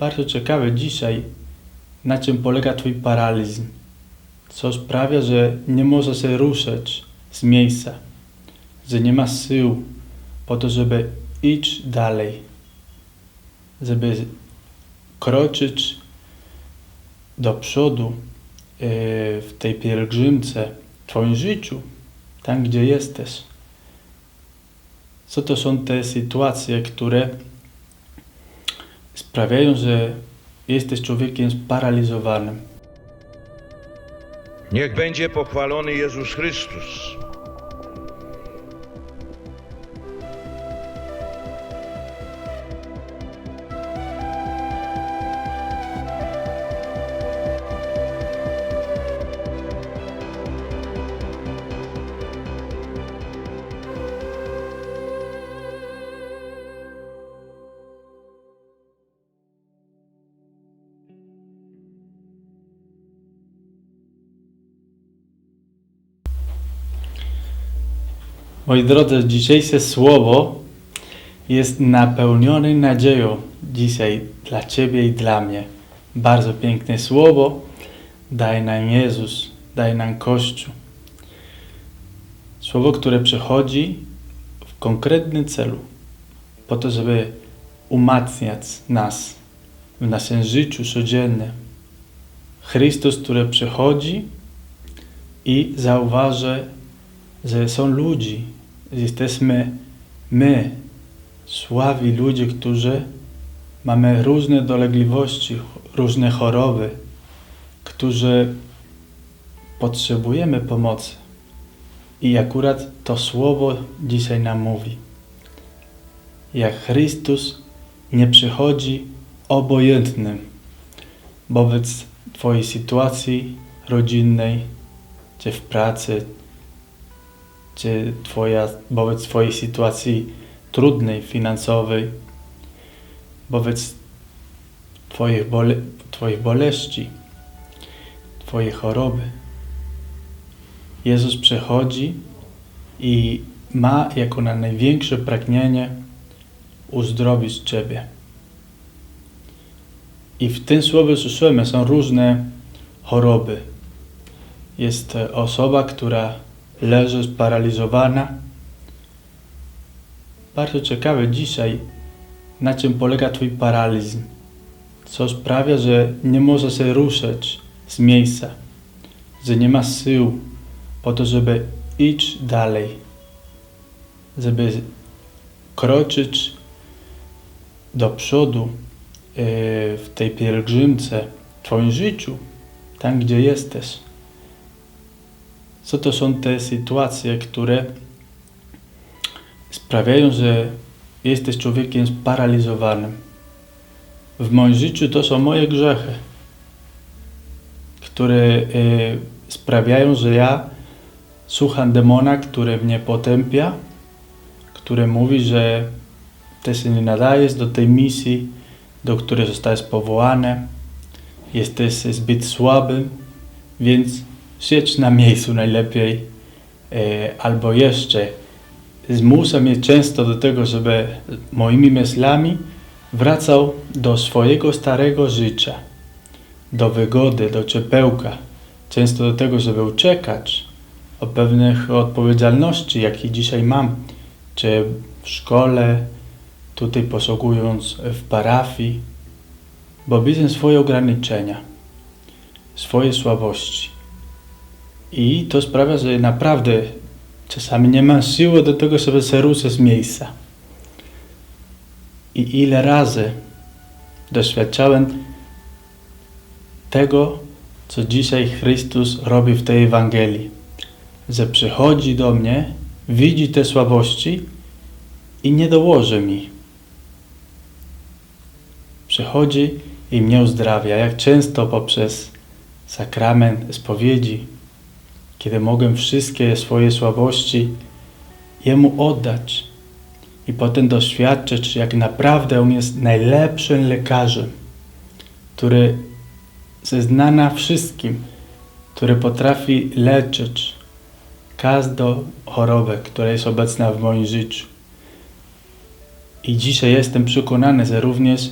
Bardzo ciekawe dzisiaj, na czym polega Twój paralizm. Co sprawia, że nie możesz się ruszać z miejsca, że nie masz sił po to, żeby iść dalej, żeby kroczyć do przodu e, w tej pielgrzymce, w Twoim życiu, tam gdzie jesteś. Co to są te sytuacje, które sprawiają, że jesteś człowiekiem sparaliżowanym? Niech będzie pochwalony Jezus Chrystus. Moi drodzy, dzisiejsze słowo jest napełnione nadzieją dzisiaj dla Ciebie i dla mnie. Bardzo piękne słowo daje nam Jezus, daje nam Kościół. Słowo, które przychodzi w konkretnym celu, po to, żeby umacniać nas w naszym życiu codziennym. Chrystus, który przychodzi i zauważy, że są ludzie, że jesteśmy my, sławi ludzie, którzy mamy różne dolegliwości, różne choroby, którzy potrzebujemy pomocy. I akurat to słowo dzisiaj nam mówi. Jak Chrystus nie przychodzi obojętnym wobec Twojej sytuacji rodzinnej, czy w pracy, czy twoja, wobec Twojej sytuacji trudnej, finansowej, wobec Twoich, bole, twoich boleści, Twojej choroby. Jezus przychodzi i ma jako na największe pragnienie uzdrowić Ciebie. I w tym słowie słyszymy, są różne choroby. Jest osoba, która leży sparaliżowana. Bardzo ciekawe dzisiaj, na czym polega Twój paralizm. Co sprawia, że nie możesz się ruszać z miejsca, że nie masz sił po to, żeby iść dalej, żeby kroczyć do przodu e, w tej pielgrzymce, w Twoim życiu, tam gdzie jesteś. Co to są te sytuacje, które sprawiają, że jesteś człowiekiem sparaliżowanym? W moim życiu to są moje grzechy, które y, sprawiają, że ja słucham demona, który mnie potępia, który mówi, że ty się nie nadajesz do tej misji, do której zostałeś powołany, jesteś zbyt słaby, więc siedź na miejscu najlepiej, e, albo jeszcze zmusza mnie często do tego, żeby moimi myślami wracał do swojego starego życia, do wygody, do ciepełka, często do tego, żeby uciekać od pewnych odpowiedzialności, jakie dzisiaj mam, czy w szkole, tutaj posługując w parafii, bo widzę swoje ograniczenia, swoje słabości. I to sprawia, że naprawdę czasami nie mam siły do tego, żeby się ruszyć z miejsca. I ile razy doświadczałem tego, co dzisiaj Chrystus robi w tej Ewangelii. Że przychodzi do mnie, widzi te słabości i nie dołoży mi. Przychodzi i mnie uzdrawia, jak często poprzez sakrament spowiedzi, kiedy mogę wszystkie swoje słabości Jemu oddać i potem doświadczyć, jak naprawdę On jest najlepszym lekarzem, który zna na wszystkim, który potrafi leczyć każdą chorobę, która jest obecna w moim życiu. I dzisiaj jestem przekonany, że również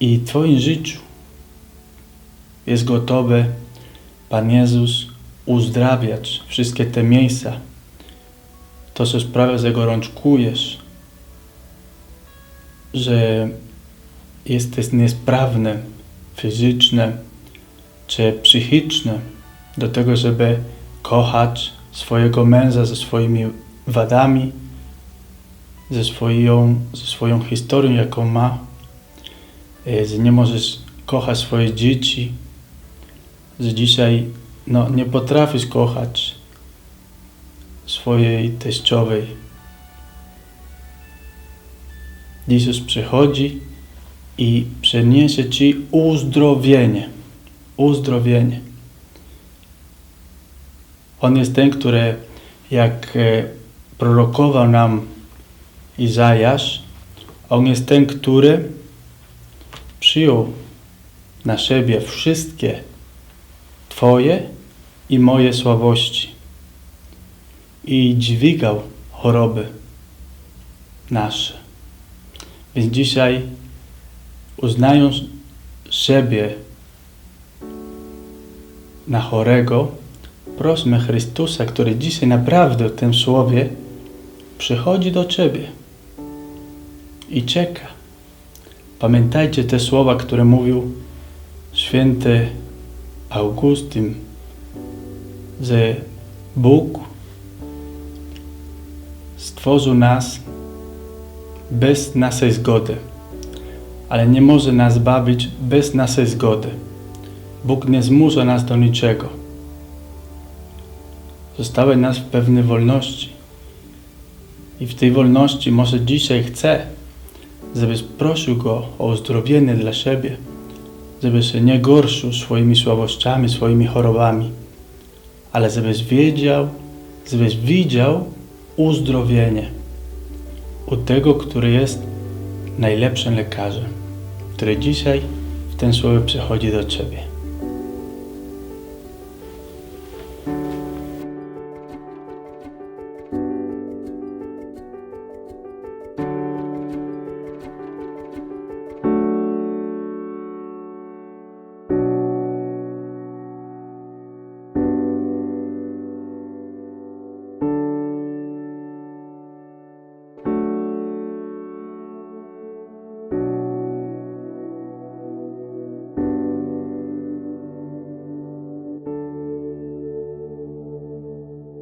i w Twoim życiu jest gotowy Pan Jezus uzdrawiać wszystkie te miejsca, to co sprawia, że gorączkujesz, że jesteś niesprawny fizycznie czy psychicznie do tego, żeby kochać swojego męża ze swoimi wadami, ze swoją, ze swoją historią, jaką ma, e, że nie możesz kochać swoje dzieci, że dzisiaj no, nie potrafisz kochać swojej teściowej. Jezus przychodzi i przyniesie Ci uzdrowienie. Uzdrowienie. On jest ten, który jak e, prorokował nam Izajasz, on jest ten, który przyjął na siebie wszystkie Twoje i moje słabości i dźwigał choroby nasze. Więc dzisiaj uznając siebie na chorego, prosmy Chrystusa, który dzisiaj naprawdę w tym słowie przychodzi do Ciebie i czeka. Pamiętajcie te słowa, które mówił święty Augustyn, że Bóg stworzył nas bez naszej zgody, ale nie może nas bawić bez naszej zgody. Bóg nie zmusza nas do niczego. Zostawia nas w pewnej wolności. I w tej wolności może dzisiaj chce, żebyś prosił Go o uzdrowienie dla siebie, żeby się nie gorszył swoimi słabościami, swoimi chorobami, ale żebyś wiedział, żebyś widział uzdrowienie u tego, który jest najlepszym lekarzem, który dzisiaj w ten słowie przychodzi do Ciebie.